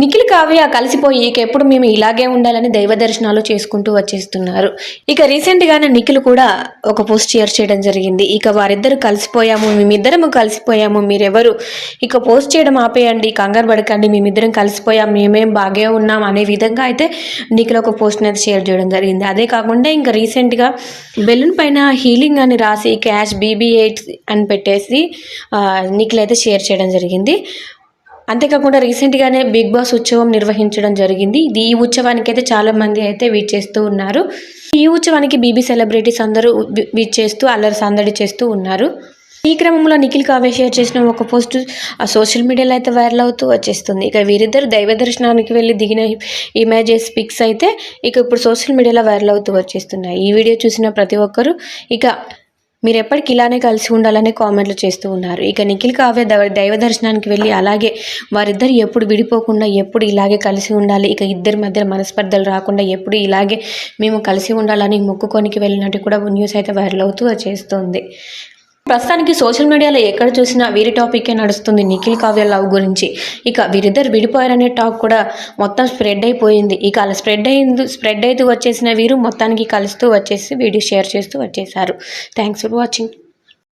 నిఖిల్ కావ్య కలిసిపోయి ఇక ఎప్పుడు మేము ఇలాగే ఉండాలని దైవ దర్శనాలు చేసుకుంటూ వచ్చేస్తున్నారు. ఇక రీసెంట్గానే నిఖిల్ కూడా ఒక పోస్ట్ షేర్ చేయడం జరిగింది. ఇక వారిద్దరు కలిసిపోయాము మేమిద్దరము కలిసిపోయాము మీరెవరు? ఇక పోస్ట్ చేయడం ఆపేయండి కంగారు పడకండి మేమిద్దరం కలిసిపోయాం మేమేం బాగే ఉన్నాం అనే విధంగా అయితే నిఖిల్ ఒక పోస్ట్ అయితే షేర్ చేయడం జరిగింది. అదే కాకుండా ఇంకా రీసెంట్గా బెలూన్ పైన హీలింగ్ అని రాసి క్యాష్ బీబీ ఎయిట్ అని పెట్టేసి నిఖిల్ అయితే షేర్ చేయడం జరిగింది. అంతేకాకుండా రీసెంట్గానే బిగ్ బాస్ ఉత్సవం నిర్వహించడం జరిగింది. ఇది ఈ ఉత్సవానికి అయితే చాలా మంది అయితే చేస్తూ ఉన్నారు. ఈ ఉత్సవానికి బీబీ సెలబ్రిటీస్ అందరూ చేస్తూ అల్లరి సందడి చేస్తూ ఉన్నారు. ఈ క్రమంలో నిఖిల్ కావ్య షేర్ చేసిన ఒక పోస్ట్ ఆ సోషల్ మీడియాలో అయితే వైరల్ అవుతూ వచ్చేస్తుంది. ఇక వీరిద్దరు దైవ దర్శనానికి వెళ్ళి దిగిన ఇమేజెస్ పిక్స్ అయితే ఇక ఇప్పుడు సోషల్ మీడియాలో వైరల్ అవుతూ వచ్చేస్తున్నాయి. ఈ వీడియో చూసిన ప్రతి ఒక్కరూ ఇక మీరు ఎప్పటికి ఇలానే కలిసి ఉండాలని కామెంట్లు చేస్తూ ఉన్నారు. ఇక నిఖిల్ కావ్య దైవ దర్శనానికి వెళ్ళి అలాగే వారిద్దరు ఎప్పుడు విడిపోకుండా ఎప్పుడు ఇలాగే కలిసి ఉండాలి. ఇక ఇద్దరి మధ్య మనస్పర్ధలు రాకుండా ఎప్పుడు ఇలాగే మేము కలిసి ఉండాలని మొక్కుకోనికి వెళ్ళినట్టు కూడా న్యూస్ అయితే వైరల్ అవుతూ చేస్తుంది. ప్రస్తుతానికి సోషల్ మీడియాలో ఎక్కడ చూసినా వీరి టాపికే నడుస్తుంది నిఖిల్ కావ్య లవ్ గురించి. ఇక వీరిద్దరు విడిపోయారనే టాక్ కూడా మొత్తం స్ప్రెడ్ అయిపోయింది. ఇక అలా స్ప్రెడ్ అయింది స్ప్రెడ్ అవుతూ వచ్చేసిన వీరు మొత్తానికి కలుస్తూ వచ్చేసి వీడియో షేర్ చేస్తూ వచ్చేసారు థ్యాంక్స్ ఫర్ వాచింగ్.